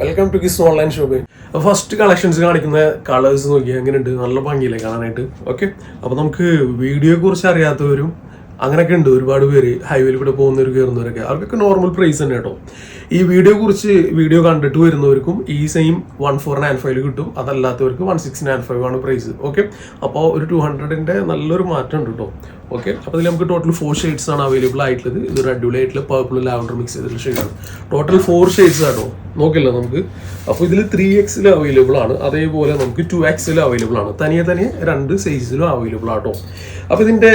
Welcome to kiss online shop first collections കാണിക്കുന്ന colours നോക്കിയാൽ എങ്ങനെയുണ്ട്? നല്ല ഭംഗിയില്ലേ കാണാനായിട്ട്? ഓക്കെ അപ്പോൾ നമുക്ക് വീഡിയോയെ കുറിച്ച് അറിയാത്തവരും അങ്ങനെയൊക്കെ ഉണ്ട് ഒരുപാട് പേര്. ഹൈവേയിൽ കൂടെ പോകുന്നവർ കയറുന്നവരൊക്കെ അവർക്കൊക്കെ നോർമൽ പ്രൈസ് തന്നെ കേട്ടോ. ഈ വീഡിയോ കുറിച്ച് വീഡിയോ കണ്ടിട്ട് വരുന്നവർക്കും ഈ same one four nine five കിട്ടും. അതല്ലാത്തവർക്ക് വൺ സിക്സ് നയൻ ഫൈവ് ആണ് പ്രൈസ് ഓക്കെ അപ്പോൾ ഒരു ടു ഹൺഡ്രഡിന്റെ നല്ലൊരു മാറ്റം ഉണ്ട് കേട്ടോ ഓക്കെ അപ്പോൾ ഇതിൽ നമുക്ക് ടോട്ടൽ ഫോർ ഷെയ്ഡ്സ് ആണ് അവൈലബിൾ ആയിട്ടുള്ളത്. ഇതൊരു അടിപൊളി ആയിട്ടുള്ള പേർപ്പിൾ ലാവൻഡർ മിക്സ് ചെയ്തിട്ടുള്ള ഷെയ്ഡാണ് ടോട്ടൽ ഫോർ ഷെയ്ഡ്സ് ആണോ നോക്കില്ല നമുക്ക്. അപ്പോൾ ഇതിൽ ത്രീ എക്സിൽ അവൈലബിൾ ആണ്. അതേപോലെ നമുക്ക് ടു എക്സിൽ അവൈലബിൾ ആണ്. തനിയെ തനിയെ രണ്ട് സൈസിലും അവൈലബിൾ ആട്ടോ അപ്പോൾ ഇതിന്റെ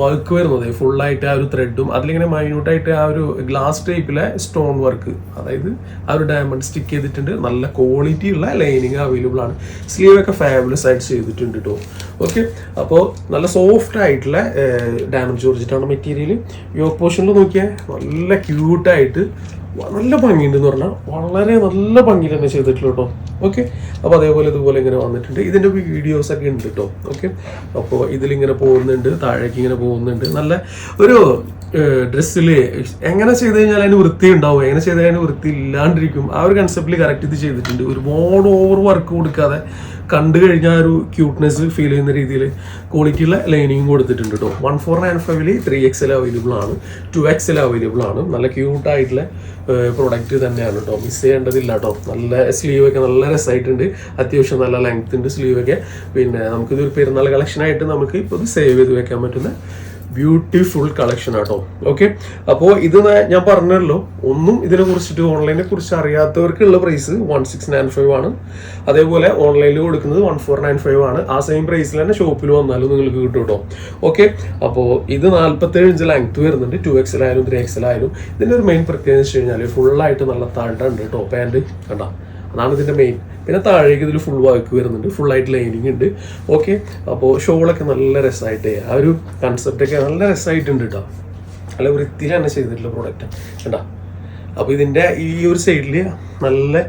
വർക്ക് വരുന്നത് ഫുള്ളായിട്ട് ആ ഒരു ത്രെഡും അതിലിങ്ങനെ മൈന്യൂട്ടായിട്ട് ആ ഒരു ഗ്ലാസ് ടൈപ്പിലെ സ്റ്റോൺ വർക്ക് അതായത് ആ ഒരു ഡയമണ്ട് സ്റ്റിക്ക് ചെയ്തിട്ടുണ്ട്. നല്ല ക്വാളിറ്റി ഉള്ള ലൈനിങ് അവൈലബിൾ ആണ്. സ്ലീവ് ഒക്കെ ഫാബുലസ് ആയിട്ട് ചെയ്തിട്ടുണ്ട് കേട്ടോ ഓക്കെ അപ്പോൾ നല്ല സോഫ്റ്റ് ആയിട്ടുള്ള ഡയമണ്ട് ചോദിച്ചിട്ടാണ് മെറ്റീരിയൽ യോക്ക് പോർഷനിൽ നോക്കിയാൽ നല്ല ക്യൂട്ടായിട്ട് നല്ല ഭംഗിയുണ്ട് എന്ന് പറഞ്ഞാൽ വളരെ നല്ല ഭംഗിയിൽ തന്നെ ചെയ്തിട്ടുള്ളൂ കേട്ടോ ഓക്കെ അപ്പോൾ അതേപോലെ ഇതുപോലെ ഇങ്ങനെ വന്നിട്ടുണ്ട്. ഇതിന്റെ വീഡിയോസ് ഒക്കെ ഉണ്ട് കേട്ടോ ഓക്കെ അപ്പോൾ ഇതിലിങ്ങനെ പോകുന്നുണ്ട് താഴേക്ക് ഇങ്ങനെ പോകുന്നുണ്ട്. നല്ല ഒരു ഡ്രസ്സിൽ എങ്ങനെ ചെയ്ത് കഴിഞ്ഞാൽ അതിന് വൃത്തി ഉണ്ടാവും. എങ്ങനെ ചെയ്ത് കഴിഞ്ഞാൽ വൃത്തി ഇല്ലാണ്ടിരിക്കും. ആ ഒരു കൺസെപ്റ്റിൽ കറക്റ്റ് ഇത് ചെയ്തിട്ടുണ്ട്. ഒരുപാട് ഓവർ വർക്ക് കൊടുക്കാതെ കണ്ടു കഴിഞ്ഞാൽ ഒരു ക്യൂട്ട്നെസ് ഫീൽ ചെയ്യുന്ന രീതിയിൽ ക്വാളിറ്റിയുള്ള ലൈനിങ് കൊടുത്തിട്ടുണ്ട് കേട്ടോ വൺ ഫോർ നയൻ ഫൈവിൽ ത്രീ എക്സ് എൽ അവൈലബിൾ ആണ്. ടു എക്സ് എൽ അവൈലബിൾ ആണ്. നല്ല ക്യൂട്ടായിട്ടുള്ള പ്രൊഡക്റ്റ് തന്നെയാണ് കേട്ടോ മിസ് ചെയ്യേണ്ടതില്ല കേട്ടോ നല്ല സ്ലീവ് ഒക്കെ നല്ല രസമായിട്ടുണ്ട് അത്യാവശ്യം നല്ല ലെങ്ത് ഉണ്ട് സ്ലീവ് ഒക്കെ. പിന്നെ നമുക്കിതൊരു പെരുന്നാൾ കളക്ഷൻ ആയിട്ട് നമുക്ക് ഇപ്പോൾ സേവ് ചെയ്ത് വെക്കാൻ പറ്റുന്ന ബ്യൂട്ടിഫുൾ കളക്ഷൻ ആട്ടോ. ഓക്കെ? അപ്പോൾ ഇത് ഞാൻ പറഞ്ഞല്ലോ ഒന്നും ഇതിനെ കുറിച്ചിട്ട് ഓൺലൈനെ കുറിച്ച് അറിയാത്തവർക്കുള്ള price one six nine five ആണ്. അതേപോലെ ഓൺലൈനിൽ കൊടുക്കുന്നത് വൺ ഫോർ നയൻ ഫൈവ് ആണ്. ആ സെയിം പ്രൈസിൽ തന്നെ ഷോപ്പിൽ വന്നാലും നിങ്ങൾക്ക് കിട്ടും കേട്ടോ ഓക്കെ? അപ്പോൾ ഇത് നാൽപ്പത്തേഴ് ഇഞ്ച് ലെങ്ത് വരുന്നുണ്ട്. ടു എക്സൽ ആയാലും ത്രീ എക്സൽ ആയാലും. ഇതിന്റെ ഒരു മെയിൻ പ്രത്യേകത വെച്ച് കഴിഞ്ഞാൽ ഫുള്ളായിട്ട് നല്ല തണ്ടുണ്ട് ടോപ്പ് ആൻഡ് കണ്ട? അതാണ് ഇതിന്റെ മെയിൻ പിന്നെ താഴേക്ക് ഇതിൽ ഫുൾ വർക്ക് വരുന്നുണ്ട്. ഫുൾ ആയിട്ട് ലൈനിങ് ഉണ്ട്. ഓക്കെ അപ്പോൾ ഷോളൊക്കെ നല്ല രസമായിട്ട് ആ ഒരു കൺസെപ്റ്റൊക്കെ നല്ല രസമായിട്ടുണ്ട് കേട്ടോ നല്ല വൃത്തിയിൽ തന്നെ ചെയ്തിട്ടുള്ള പ്രോഡക്റ്റ് കേട്ടോ അപ്പോൾ ഇതിന്റെ ഈ ഒരു സൈഡിൽ നല്ല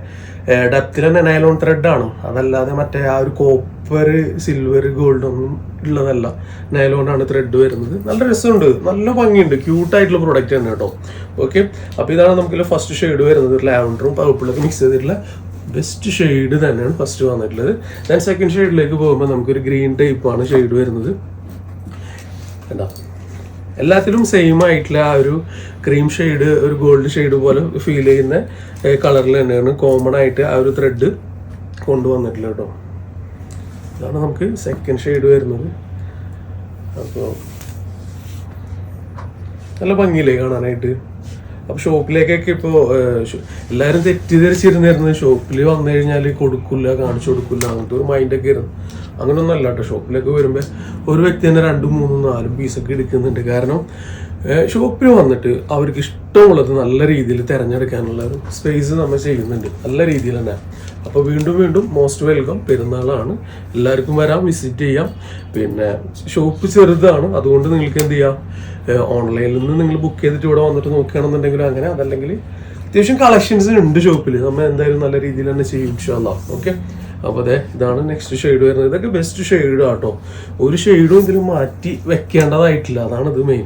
ഡെപ്തിൽ തന്നെ നൈലോൺ ത്രെഡാണ് അതല്ലാതെ മറ്റേ ആ ഒരു കോപ്പർ സിൽവർ ഗോൾഡ് ഒന്നും ഉള്ളതല്ല. നൈലോണാണ് ത്രെഡ് വരുന്നത്. നല്ല രസമുണ്ട്. നല്ല ഭംഗിയുണ്ട്. ക്യൂട്ടായിട്ടുള്ള പ്രോഡക്റ്റ് തന്നെ കേട്ടോ ഓക്കെ അപ്പോൾ ഇതാണ് നമുക്ക് ഫസ്റ്റ് ഷെയ്ഡ് വരുന്നത്. ലാവൻഡറും പർപ്പിളൊക്കെ മിക്സ് ചെയ്തിട്ടുള്ള ബെസ്റ്റ് ഷെയ്ഡ് തന്നെയാണ് ഫസ്റ്റ് വന്നിട്ടുള്ളത്. ഞാൻ സെക്കൻഡ് ഷെയ്ഡിലേക്ക് പോകുമ്പോൾ നമുക്കൊരു ഗ്രീൻ ടൈപ്പാണ് ഷെയ്ഡ് വരുന്നത്. കണ്ടോ? എല്ലാത്തിലും സെയിം ആയിട്ടുള്ള ആ ഒരു ക്രീം ഷെയ്ഡ് ഒരു ഗോൾഡ് ഷെയ്ഡ് പോലെ ഫീൽ ചെയ്യുന്ന കളറിൽ തന്നെയാണ് കോമൺ ആയിട്ട് ആ ഒരു ത്രെഡ് കൊണ്ടുവന്നിട്ടില്ല കേട്ടോ. അതാണ് നമുക്ക് സെക്കൻഡ് ഷെയ്ഡ് വരുന്നത്. അപ്പോൾ നല്ല ഭംഗിയില്ലേ കാണാനായിട്ട്? അപ്പോൾ ഷോപ്പിലേക്കൊക്കെ ഇപ്പോൾ എല്ലാവരും തെറ്റിദ്ധരിച്ചിരുന്നിരുന്നത് ഷോപ്പിൽ വന്നു കഴിഞ്ഞാൽ കൊടുക്കില്ല കാണിച്ചു കൊടുക്കില്ല അങ്ങനത്തെ ഒരു മൈൻഡൊക്കെ ആയിരുന്നു. അങ്ങനെയൊന്നും അല്ല കേട്ടോ ഷോപ്പിലൊക്കെ വരുമ്പോൾ ഒരു വ്യക്തി തന്നെ രണ്ടും മൂന്നും നാലും പീസൊക്കെ എടുക്കുന്നുണ്ട്. കാരണം ഷോപ്പിൽ വന്നിട്ട് അവർക്ക് ഇഷ്ടമുള്ളത് നല്ല രീതിയിൽ തിരഞ്ഞെടുക്കാനുള്ള ഒരു സ്പേസ് നമ്മൾ ചെയ്യുന്നുണ്ട്. നല്ല രീതിയിൽ തന്നെ. അപ്പോൾ വീണ്ടും വീണ്ടും മോസ്റ്റ് വെൽക്കം പെരുന്നാളാണ്. എല്ലാവർക്കും വരാം വിസിറ്റ് ചെയ്യാം. പിന്നെ ഷോപ്പ് ചെറുതാണ്. അതുകൊണ്ട് നിങ്ങൾക്ക് എന്ത് ചെയ്യാം? ഓൺലൈനിൽ നിന്ന് നിങ്ങൾ ബുക്ക് ചെയ്തിട്ട് ഇവിടെ വന്നിട്ട് നോക്കുകയാണെന്നുണ്ടെങ്കിൽ അങ്ങനെ അതല്ലെങ്കിൽ അത്യാവശ്യം കളക്ഷൻസ് ഉണ്ട് ഷോപ്പിൽ നമ്മൾ എന്തായാലും നല്ല രീതിയിൽ തന്നെ ചെയ്യും ഇൻഷാല്ല ഓക്കെ അപ്പോൾ അതെ ഇതാണ് നെക്സ്റ്റ് ഷെയ്ഡ് വരുന്നത്. ഇതൊക്കെ ബെസ്റ്റ് ഷെയ്ഡ് ആട്ടോ. ഒരു ഷെയ്ഡും ഇതിൽ മാറ്റി വെക്കേണ്ടതായിട്ടില്ല. അതാണ് ഇത് മെയിൻ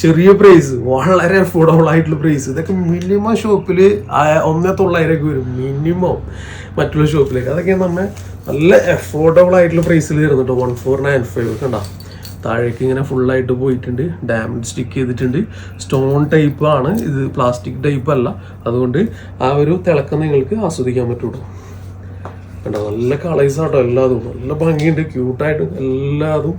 ചെറിയ പ്രൈസ് വളരെ അഫോർഡബിൾ ആയിട്ടുള്ള പ്രൈസ് ഇതൊക്കെ മിനിമം ഷോപ്പിൽ ഒന്നേ തൊള്ളായിരൊക്കെ വരും. മിനിമം മറ്റുള്ള ഷോപ്പിലേക്ക് അതൊക്കെ നമ്മെ നല്ല അഫോർഡബിൾ ആയിട്ടുള്ള പ്രൈസിൽ തരുന്നു കേട്ടോ വൺ ഫോർ നയൻ ഫൈവ് കണ്ട? താഴേക്ക് ഇങ്ങനെ ഫുള്ളായിട്ട് പോയിട്ടുണ്ട്. ഡാമേജ് സ്റ്റിക്ക് ചെയ്തിട്ടുണ്ട്. സ്റ്റോൺ ടൈപ്പ് ആണ്. ഇത് പ്ലാസ്റ്റിക് ടൈപ്പ് അല്ല. അതുകൊണ്ട് ആ ഒരു തിളക്കം നിങ്ങൾക്ക് ആസ്വദിക്കാൻ പറ്റുള്ളൂ കണ്ടോ? നല്ല കളേഴ്സ് ആട്ടോ എല്ലാതും. നല്ല ഭംഗിയുണ്ട്. ക്യൂട്ടായിട്ടും എല്ലാതും.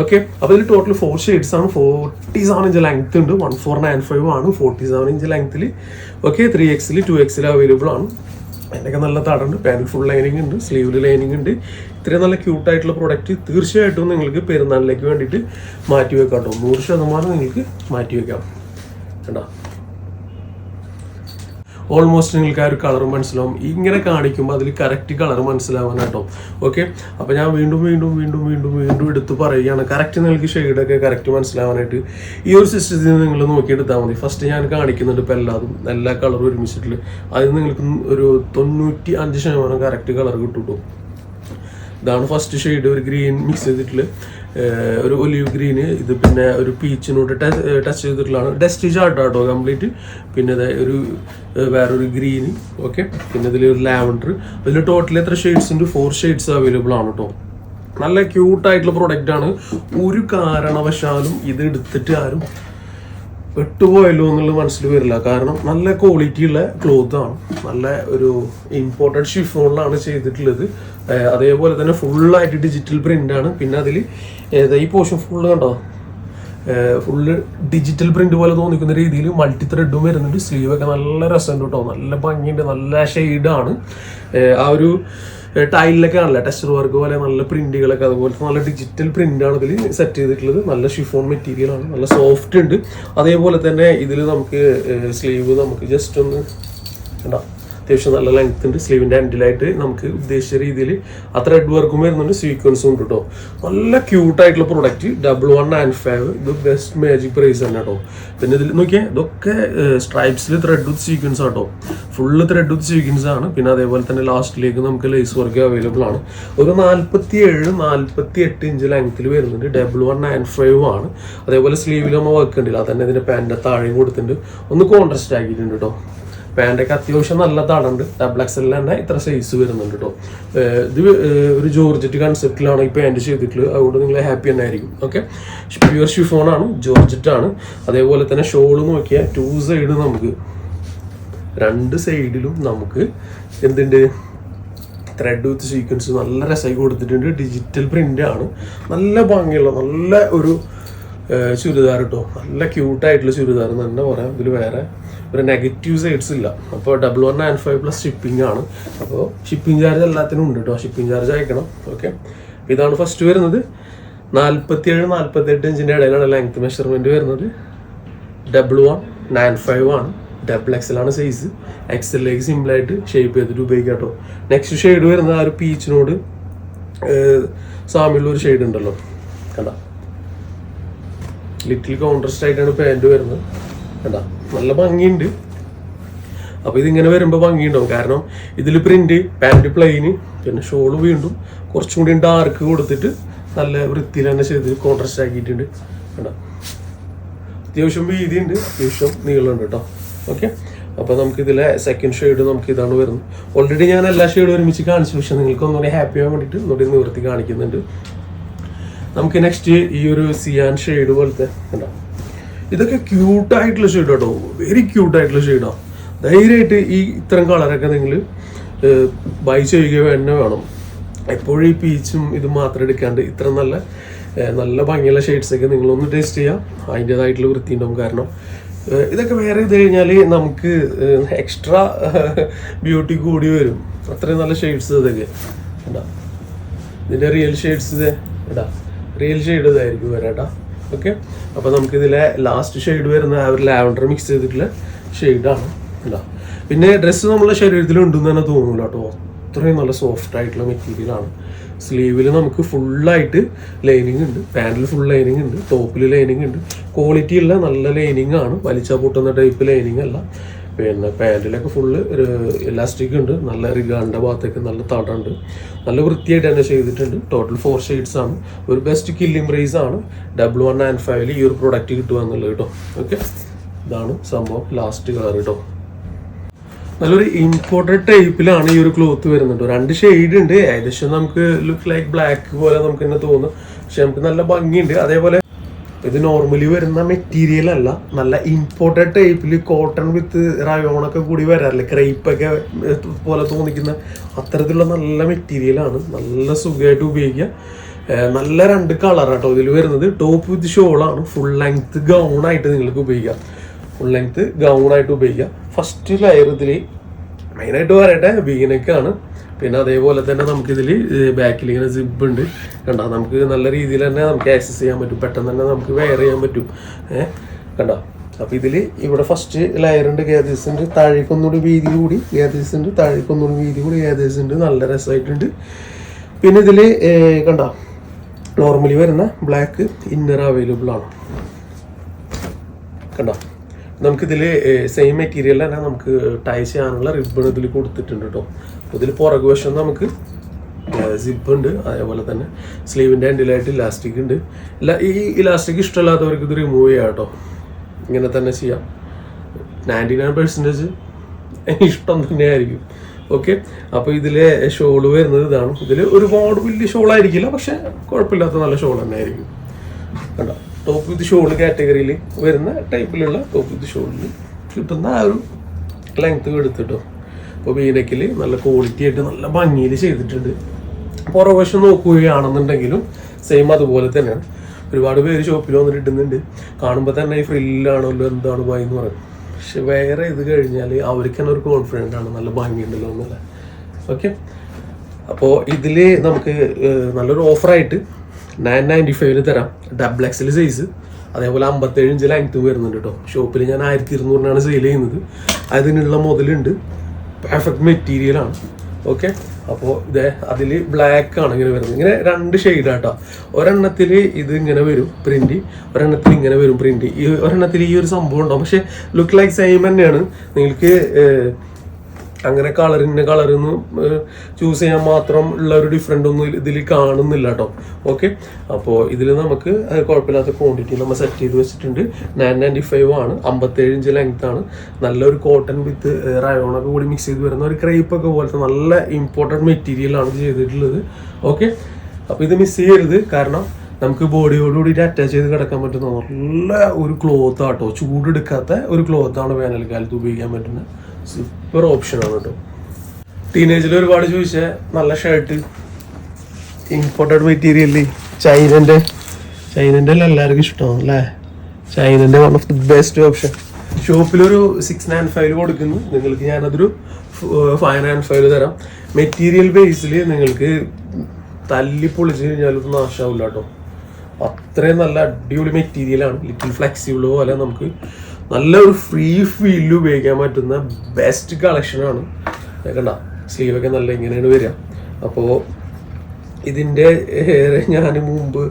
ഓക്കെ അപ്പോൾ ഇതിൽ ടോട്ടൽ ഫോർ ഷെയ്ഡ്സ് ആണ്. ഫോർട്ടി സെവൻ ഇഞ്ച് ലെങ്ത് ഉണ്ട്. വൺ ഫോർ നയൻ ഫൈവ് ആണ് ഫോർട്ടി സെവൻ ഇഞ്ച് ലെങ്ത്തിൽ ഓക്കെ ത്രീ എക്സിൽ ടു എക്സിൽ അവൈലബിൾ ആണ്. അതിന്റെയൊക്കെ നല്ല തടുണ്ട്. പാനൽ ഫുൾ ലൈനിങ് ഉണ്ട്. സ്ലീവിൽ ലൈനിങ് ഉണ്ട്. ഇത്രയും നല്ല ക്യൂട്ടായിട്ടുള്ള പ്രോഡക്റ്റ് തീർച്ചയായിട്ടും നിങ്ങൾക്ക് പെരുന്നാളിലേക്ക് വേണ്ടിയിട്ട് മാറ്റി വെക്കാം കേട്ടോ. നൂറ് ശതമാനം നിങ്ങൾക്ക് മാറ്റി വെക്കാം. കണ്ടോ? ഓൾമോസ്റ്റ് നിങ്ങൾക്ക് ആ ഒരു കളർ മനസ്സിലാവും. ഇങ്ങനെ കാണിക്കുമ്പോൾ അതിൽ കറക്റ്റ് കളർ മനസ്സിലാവാൻ കേട്ടോ ഓക്കെ അപ്പോൾ ഞാൻ വീണ്ടും വീണ്ടും വീണ്ടും വീണ്ടും വീണ്ടും എടുത്ത് പറയുകയാണ്. കറക്റ്റ് നിങ്ങൾക്ക് ഷെയ്ഡൊക്കെ കറക്റ്റ് മനസ്സിലാവാനായിട്ട് ഈ ഒരു സിസ്റ്റത്തിൽ നിന്ന് നിങ്ങൾ നോക്കിയെടുത്താൽ മതി. ഫസ്റ്റ് ഞാൻ കാണിക്കുന്നുണ്ട് ഇപ്പോൾ എല്ലാതും എല്ലാ കളറും ഒരുമിച്ചിട്ട് അതിൽ നിങ്ങൾക്ക് ഒരു തൊണ്ണൂറ്റി അഞ്ച് ശതമാനം കറക്റ്റ് കളർ കിട്ടും ഇതാണ് ഫസ്റ്റ് ഷെയ്ഡ് ഒരു ഗ്രീൻ മിക്സ് ചെയ്തിട്ടുള്ള ഏഹ്, ഒരു ഒലിവ് ഗ്രീന് ഇത് പിന്നെ ഒരു പീച്ചിനോട് ടച്ച് ചെയ്തിട്ടുള്ളതാണ്. ഡസ്റ്റ് ചാർട്ട് കേട്ടോ കംപ്ലീറ്റ് പിന്നെ ഒരു വേറൊരു ഗ്രീന് ഓക്കെ പിന്നെ ഇതിൽ ഒരു ലാവൻഡർ അതിൽ ടോട്ടൽ എത്ര ഷെയ്ഡ്സ് ഉണ്ട്? ഫോർ ഷെയ്ഡ്സ് അവൈലബിൾ ആണ് കേട്ടോ നല്ല ക്യൂട്ടായിട്ടുള്ള ആണ്. ഒരു കാരണവശാലും ഇത് എടുത്തിട്ട് ആരും പെട്ടുപോയല്ലോ എന്നുള്ളത് മനസ്സിൽ വരില്ല. കാരണം നല്ല ക്വാളിറ്റി ഉള്ള ക്ലോത്ത് ആണ്. നല്ല ഒരു ഇമ്പോർട്ടന്റ് ഷിഫോണിലാണ് ചെയ്തിട്ടുള്ളത്. അതേപോലെ തന്നെ ഫുള്ളായിട്ട് ഡിജിറ്റൽ പ്രിന്റ് ആണ്. പിന്നെ അതിൽ ഈ പോർഷൻ ഫുള്ള് കണ്ടോ? ഫുള്ള് ഡിജിറ്റൽ പ്രിന്റ് പോലെ തോന്നിക്കുന്ന രീതിയിൽ മൾട്ടി ത്രെഡും വരുന്നുണ്ട്. സ്ലീവൊക്കെ നല്ല രസമുണ്ട് കേട്ടോ. നല്ല ഭംഗിയുണ്ട്. നല്ല ഷെയ്ഡാണ് ആ ഒരു ടൈലിലൊക്കെ ആണല്ലോ ടെക്സ്ചർ വർക്ക് പോലെ നല്ല പ്രിന്റുകളൊക്കെ അതുപോലെ നല്ല ഡിജിറ്റൽ പ്രിന്റ് ആണ് ഇതിൽ സെറ്റ് ചെയ്തിട്ടുള്ളത്. നല്ല ഷിഫോൺ മെറ്റീരിയൽ ആണ്. നല്ല സോഫ്റ്റ് ഉണ്ട്. അതേപോലെ തന്നെ ഇതിൽ നമുക്ക് സ്ലീവ് നമുക്ക് ജസ്റ്റ് ഒന്ന് കണ്ടോ? അത്യാവശ്യം നല്ല ലെങ്ത് ഉണ്ട്. സ്ലീവിന്റെ എൻഡിലായിട്ട് നമുക്ക് ഉദ്ദേശിച്ച രീതിയിൽ ആ ത്രെഡ് വർക്കും വരുന്നുണ്ട്. സീക്വൻസും ഉണ്ട് കേട്ടോ നല്ല ക്യൂട്ടായിട്ടുള്ള product double one and five ഇത് ബെസ്റ്റ് മാജിക് പ്രൈസ് തന്നെ കേട്ടോ പിന്നെ ഇതിൽ നോക്കിയാൽ ഇതൊക്കെ സ്ട്രൈപ്സിൽ ത്രെഡ് വിത്ത് സീക്വൻസ് ആണ് ആട്ടോ ഫുള്ള് ത്രെഡ് വിത്ത് സീക്വൻസ് ആണ്. പിന്നെ അതേപോലെ തന്നെ ലാസ്റ്റിലേക്ക് നമുക്ക് ലേസ് വർക്ക് അവൈലബിൾ ആണ്. ഒരു നാൽപ്പത്തി ഏഴ് നാൽപ്പത്തി എട്ട് ഇഞ്ച് ലെങ്ത്തിൽ വരുന്നുണ്ട്. ഡബിൾ വൺ ആൻഡ് ഫൈവ് ആണ്. അതേപോലെ സ്ലീവിൽ നമ്മൾ വർക്ക് ഉണ്ടല്ലോ. അത് തന്നെ ഇതിന്റെ പാന്റിന്റെ താഴെയും കൊടുത്തിട്ടുണ്ട്. ഒന്ന് കോൺട്രസ്റ്റ് ആക്കിയിട്ടുണ്ട് കേട്ടോ പാന്റൊക്കെ അത്യാവശ്യം നല്ല താടുണ്ട് ഡബിൾ എക്സലിൽ തന്നെ ഇത്ര സൈസ് വരുന്നുണ്ട് കേട്ടോ ഇത് ഒരു ജോർജറ്റ് കൺസെപ്റ്റിലാണ് ഈ പാന്റ് ചെയ്തിട്ടുള്ളത്. അതുകൊണ്ട് നിങ്ങൾ ഹാപ്പി തന്നെ ആയിരിക്കും. ഓക്കെ പ്യുവർ ഷിഫോണാണ് ആണ് ജോർജറ്റ് ആണ്. അതേപോലെ തന്നെ ഷോൾ നോക്കിയാൽ ടു സൈഡ് നമുക്ക് രണ്ട് സൈഡിലും നമുക്ക് എന്തുണ്ട്? ത്രെഡ് വിത്ത് സീക്വൻസ് നല്ല രസമായി കൊടുത്തിട്ടുണ്ട്. ഡിജിറ്റൽ പ്രിന്റ് ആണ്. നല്ല ഭംഗിയുള്ള നല്ല ഒരു ചുരിദാർ കേട്ടോ നല്ല ക്യൂട്ടായിട്ടുള്ള ചുരിദാർ എന്ന് തന്നെ പറയാം. ഇതിൽ വേറെ ഒരു നെഗറ്റീവ് സൈഡ്സ് ഇല്ല. അപ്പോൾ double one and five plus shipping ആണ്. അപ്പോൾ ഷിപ്പിംഗ് ചാർജ് എല്ലാത്തിനും ഉണ്ട് കേട്ടോ ഷിപ്പിംഗ് ചാർജ് അയക്കണം. ഓക്കെ ഇതാണ് ഫസ്റ്റ് വരുന്നത്. നാൽപ്പത്തി ഏഴ് നാൽപ്പത്തി എട്ട് ഇഞ്ചിന്റെ ഇടയിലാണ് ലെങ്ത് മെഷർമെന്റ് വരുന്നത് ഡബിൾ വൺ നയൻ ഫൈവ് ആണ് ഡബിൾ എക്സൽ ആണ് സൈസ് എക്സലിലേക്ക് സിമ്പിളായിട്ട് ഷേപ്പ് ചെയ്തിട്ട് ഉപയോഗിക്കാം കേട്ടോ നെക്സ്റ്റ് ഷെയ്ഡ് വരുന്നത് ആ ഒരു പീച്ചിനോട് സാമ്യമുള്ള ഒരു ഷെയ്ഡ് ഉണ്ടല്ലോ. കണ്ട? ലിറ്റിൽ കോൺട്രസ്റ്റ് ആയിട്ടാണ് പാന്റ് വരുന്നത്. കണ്ട? നല്ല ഭംഗിയുണ്ട്. അപ്പോൾ ഇതിങ്ങനെ വരുമ്പോൾ ഭംഗിയുണ്ടാവും. കാരണം ഇതിൽ പ്രിന്റ് പാന്റ് പ്ലെയിന് പിന്നെ ഷോൾ വീണ്ടും കുറച്ചും കൂടി ഡാർക്ക് കൊടുത്തിട്ട് നല്ല വൃത്തിയിൽ തന്നെ ചെയ്ത് കോൺട്രസ്റ്റ് ആക്കിയിട്ടുണ്ട്. കണ്ട? അത്യാവശ്യം വീതിയുണ്ട് അത്യാവശ്യം നീളമുണ്ട് കേട്ടോ. ഓക്കെ അപ്പോൾ നമുക്ക് ഇതിലെ സെക്കൻഡ് ഷെയ്ഡ് നമുക്ക് ഇതാണ് വരുന്നത്. ഓൾറെഡി ഞാൻ എല്ലാ ഷെയ്ഡും ഒരുമിച്ച് കാണിച്ചു. പക്ഷേ നിങ്ങൾക്ക് ഒന്നുകൂടി ഹാപ്പി ആവാൻ വേണ്ടിയിട്ട് ഒന്നുകൂടി നിവർത്തി കാണിക്കുന്നുണ്ട്. നമുക്ക് നെക്സ്റ്റ് ഈ ഒരു സിയാൻ ഷെയ്ഡ് പോലത്തെ കണ്ടോ? ഇതൊക്കെ ക്യൂട്ടായിട്ടുള്ള ഷെയ്ഡ് കേട്ടോ വെരി ക്യൂട്ടായിട്ടുള്ള ഷെയ്ഡാണ് ധൈര്യമായിട്ട് ഈ ഇത്തരം കളറൊക്കെ നിങ്ങൾ ബൈ ചെയ്യുക തന്നെ വേണം. എപ്പോഴും ഈ പീച്ചും ഇത് മാത്രം എടുക്കാണ്ട് ഇത്ര നല്ല നല്ല ഭംഗിയുള്ള ഷെയ്ഡ്സൊക്കെ നിങ്ങളൊന്ന് ടേസ്റ്റ് ചെയ്യാം. അതിന്റേതായിട്ടുള്ള വൃത്തി ഉണ്ടാവും കാരണം ഇതൊക്കെ വേറെ ഇത് കഴിഞ്ഞാൽ നമുക്ക് എക്സ്ട്രാ ബ്യൂട്ടി കൂടി വരും. അത്രയും നല്ല ഷെയ്ഡ്സ് ഇതൊക്കെ. കണ്ടോ? ഇതിന്റെ റിയൽ ഷെയ്ഡ്സ് ഇതേ. ഇടാ റിയൽ ഷെയ്ഡ് ഇതായിരിക്കും വരാട്ടാ ഓക്കെ? അപ്പോൾ നമുക്കിതിലെ ലാസ്റ്റ് ഷെയ്ഡ് വരുന്ന ആ ഒരു ലാവൻഡർ മിക്സ് ചെയ്തിട്ടുള്ള ഷെയ്ഡാണ് അല്ല പിന്നെ ഡ്രസ്സ് നമ്മളെ ശരീരത്തിൽ ഉണ്ടെന്ന് തന്നെ തോന്നുന്നില്ല കേട്ടോ. അത്രയും നല്ല സോഫ്റ്റ് ആയിട്ടുള്ള മെറ്റീരിയലാണ് സ്ലീവിൽ നമുക്ക് ഫുള്ളായിട്ട് ലൈനിങ് ഉണ്ട്. പാന്റിൽ ഫുൾ ലൈനിങ് ഉണ്ട്. ടോപ്പിൽ ലൈനിങ് ഉണ്ട്. ക്വാളിറ്റി ഉള്ള നല്ല ലൈനിങ് ആണ്. വലിച്ച പൊട്ടുന്ന ടൈപ്പ് ലൈനിങ് അല്ല. പിന്നെ പാന്റിലൊക്കെ ഫുള്ള് ഒരു ഇലാസ്റ്റിക് ഉണ്ട്. നല്ല റിഗാണിന്റെ ഭാഗത്തേക്ക് നല്ല തടമുണ്ട് നല്ല വൃത്തിയായിട്ട് തന്നെ ചെയ്തിട്ടുണ്ട്. ടോട്ടൽ ഫോർ ഷെയ്ഡ്സ് ആണ്. ഒരു ബെസ്റ്റ് കില്ലിംഗ് പ്രൈസ് ആണ്. ഡബിൾ വൺ നയൻ ഫൈവിൽ ഈ ഒരു പ്രൊഡക്റ്റ് കിട്ടുക എന്നുള്ളത് കേട്ടോ. ഓക്കെ ഇതാണ് സംഭവം. ലാസ്റ്റ് കളർ കേട്ടോ നല്ലൊരു ഇമ്പോർട്ടഡ് ടൈപ്പിലാണ് ഈ ഒരു ക്ലോത്ത് വരുന്നുണ്ട്. രണ്ട് ഷെയ്ഡ് ഉണ്ട്. ഏകദേശം നമുക്ക് ലുക്ക് ലൈക്ക് ബ്ലാക്ക് പോലെ നമുക്ക് തന്നെ തോന്നും. പക്ഷെ നമുക്ക് നല്ല ഭംഗിയുണ്ട്. അതേപോലെ ഇത് നോർമലി വരുന്ന മെറ്റീരിയൽ അല്ല. നല്ല ഇമ്പോർട്ടഡ് ടൈപ്പിൽ കോട്ടൺ വിത്ത് റയോണൊക്കെ കൂടി വരാറില്ല? ക്രൈപ്പ് ഒക്കെ പോലെ തോന്നിക്കുന്ന അത്തരത്തിലുള്ള നല്ല മെറ്റീരിയലാണ് നല്ല സുഖമായിട്ട് ഉപയോഗിക്കുക. നല്ല രണ്ട് കളർ കേട്ടോ ഇതിൽ വരുന്നത്. ടോപ്പ് വിത്ത് ഷോളാണ് ഫുൾ ലെങ്ത് ഗൗൺ ആയിട്ട് നിങ്ങൾക്ക് ഉപയോഗിക്കാം. ഫുൾ ലെങ്ത് ഗൗൺ ആയിട്ട് ഉപയോഗിക്കാം. ഫസ്റ്റ് ലെയർ ഇതിൽ മെയിനായിട്ട് പറയട്ടെ വീനക്കാണ് പിന്നെ അതേപോലെ തന്നെ നമുക്കിതിൽ ബാക്കിൽ ഇങ്ങനെ സിബ് ഉണ്ട്. കണ്ടോ? നമുക്ക് നല്ല രീതിയിൽ തന്നെ നമുക്ക് ആക്സസ് ചെയ്യാൻ പറ്റും. പെട്ടെന്ന് തന്നെ നമുക്ക് വെയർ ചെയ്യാൻ പറ്റും. ഏഹ് കണ്ടോ? അപ്പോൾ ഇതിൽ ഇവിടെ ഫസ്റ്റ് ലെയർ ഉണ്ട് ഉണ്ട്. താഴേക്കൊന്നുകൂടി വീതി കൂടി ഗേദേഴ്സ് ഉണ്ട്. താഴേക്കൊന്നുകൂടി വീതി കൂടി ഗേദേഴ്സ് ഉണ്ട്. നല്ല രസമായിട്ടുണ്ട്. പിന്നെ ഇതിൽ കണ്ടോ? നോർമലി വരുന്ന ബ്ലാക്ക് ഇന്നർ അവൈലബിൾ ആണ്. കണ്ടോ? നമുക്കിതിൽ സെയിം മെറ്റീരിയൽ തന്നെ നമുക്ക് ടൈ ചെയ്യാനുള്ള റിബൺ ഇതിൽ കൊടുത്തിട്ടുണ്ട് കേട്ടോ അപ്പോൾ ഇതിൽ പുറകു വശം നമുക്ക് സിബ് ഉണ്ട് അതേപോലെ തന്നെ സ്ലീവിന്റെ എൻഡിലായിട്ട് ഇലാസ്റ്റിക് ഉണ്ട്. ഈ ഇലാസ്റ്റിക് ഇഷ്ടമില്ലാത്തവർക്ക് ഇത് റിമൂവ് ചെയ്യാം കേട്ടോ ഇങ്ങനെ തന്നെ ചെയ്യാം. നയന്റി നയൻ പെർസെന്റേജ് ഇഷ്ടം തന്നെയായിരിക്കും. ഓക്കെ അപ്പോൾ ഇതിലെ ഷോൾ വരുന്നത് ഇതാണ്. ഇതിൽ ഒരുപാട് വലിയ ഷോളായിരിക്കില്ല പക്ഷേ കുഴപ്പമില്ലാത്ത നല്ല ഷോൾ തന്നെ ആയിരിക്കും കണ്ടോ? ടോപ്പ് വിത്ത് ഷോൾ കാറ്റഗറിയിൽ വരുന്ന ടൈപ്പിലുള്ള ടോപ്പ് വിത്ത് ഷോളിൽ കിട്ടുന്ന ആ ഒരു ലെങ്ത് എടുത്തിട്ടോ അപ്പോൾ വീനക്കിൽ നല്ല ക്വാളിറ്റി ആയിട്ട് നല്ല ഭംഗിയിൽ ചെയ്തിട്ടുണ്ട്. പുറവശം നോക്കുകയാണെന്നുണ്ടെങ്കിലും സെയിം അതുപോലെ തന്നെയാണ്. ഒരുപാട് പേര് ഷോപ്പിൽ വന്നിട്ട് ഇടുന്നുണ്ട്. കാണുമ്പോൾ തന്നെ ഈ ഫ്രില്ലാണല്ലോ എന്താണ് ഭംഗി എന്ന് പറയുന്നത് പക്ഷെ വേറെ ഇത് കഴിഞ്ഞാൽ അവർക്ക് തന്നെ ഒരു കോൺഫിഡന്റ് ആണ് നല്ല ഭംഗിയുണ്ടല്ലോ എന്നുള്ളത് ഓക്കെ അപ്പോൾ ഇതിൽ നമുക്ക് നല്ലൊരു ഓഫറായിട്ട് നയൻ നയന്റി ഫൈവിന് തരാം. ഡബിൾ എക്സൽ സൈസ് അതേപോലെ അമ്പത്തേഴ് ഇഞ്ച് ലെങ്ത് വരുന്നുണ്ട് കേട്ടോ ഷോപ്പിൽ ഞാൻ ആയിരത്തി ഇരുന്നൂറിനാണ് സെയിൽ ചെയ്യുന്നത്. അതിനുള്ള മുതലുണ്ട് പെർഫെക്റ്റ് മെറ്റീരിയലാണ് ഓക്കെ അപ്പോൾ ഇത് അതിൽ ബ്ലാക്ക് ആണ് ഇങ്ങനെ വരുന്നത്. ഇങ്ങനെ രണ്ട് ഷെയ്ഡാട്ടോ ഒരെണ്ണത്തിൽ ഇത് ഇങ്ങനെ വരും പ്രിന്റ് ഒരെണ്ണത്തിൽ ഇങ്ങനെ വരും പ്രിന്റ് ഈ ഒരെണ്ണത്തിൽ ഈ ഒരു സംഭവം ഉണ്ടാവും പക്ഷേ ലുക്ക് ലൈക്ക് സെയിം തന്നെയാണ്. നിങ്ങൾക്ക് അങ്ങനെ കളറിന് കളറിന്ന് ചൂസ് ചെയ്യാൻ മാത്രം ഉള്ള ഒരു ഡിഫറെന്റ് ഒന്നും ഇതിൽ കാണുന്നില്ല കേട്ടോ ഓക്കെ അപ്പോൾ ഇതിൽ നമുക്ക് കുഴപ്പമില്ലാത്ത ക്വാണ്ടിറ്റി നമ്മൾ സെറ്റ് ചെയ്ത് വെച്ചിട്ടുണ്ട്. നയൻ നയന്റി ഫൈവ് ആണ്. അമ്പത്തേഴ് ഇഞ്ച് ലെങ്ത് ആണ്. നല്ലൊരു കോട്ടൺ വിത്ത് റയോണൊക്കെ കൂടി മിക്സ് ചെയ്ത് വരുന്ന ഒരു ക്രൈപ്പ് ഒക്കെ പോലത്തെ നല്ല ഇമ്പോർട്ടന്റ് മെറ്റീരിയൽ ആണ് ചെയ്തിട്ടുള്ളത്. ഓക്കെ അപ്പോൾ ഇത് മിസ് ചെയ്യരുത്. കാരണം നമുക്ക് ബോഡിയോട് കൂടിയിട്ട് അറ്റാച്ച് ചെയ്ത് കിടക്കാൻ പറ്റുന്ന നല്ല ഒരു ക്ലോത്ത് ആട്ടോ ചൂടെടുക്കാത്ത ഒരു ക്ലോത്താണ് വേനൽക്കാലത്ത് ഉപയോഗിക്കാൻ പറ്റുന്ന സൂപ്പർ ഓപ്ഷനാണ് കേട്ടോ ടീനേജിൽ ഒരുപാട് ചോദിച്ച നല്ല ഷർട്ട് ഇമ്പോർട്ടഡ് മെറ്റീരിയൽ ചൈനന്റെ ചൈനന്റെ എല്ലാവർക്കും ഇഷ്ടമാണ് അല്ലേ? ചൈനന്റെ one of the best option ഷോപ്പിലൊരു six nine five കൊടുക്കുന്നു. നിങ്ങൾക്ക് ഞാനതൊരു ഫൈവ് നയൻ ഫൈവ് തരാം. മെറ്റീരിയൽ ബേസിൽ നിങ്ങൾക്ക് തല്ലി പൊളിച്ച് കഴിഞ്ഞാലൊന്നും നാശമാവില്ല കേട്ടോ അത്രയും നല്ല അടിപൊളി മെറ്റീരിയലാണ് ലിറ്റിൽ ഫ്ലെക്സിബിൾ പോലെ നമുക്ക് നല്ല ഒരു ഫ്രീ ഫീലിൽ ഉപയോഗിക്കാൻ പറ്റുന്ന ബെസ്റ്റ് കളക്ഷനാണ് കണ്ട സ്ലീവൊക്കെ നല്ല ഇങ്ങനെയാണ് വരിക. അപ്പോൾ ഇതിന്റെ ഞാൻ മുമ്പ്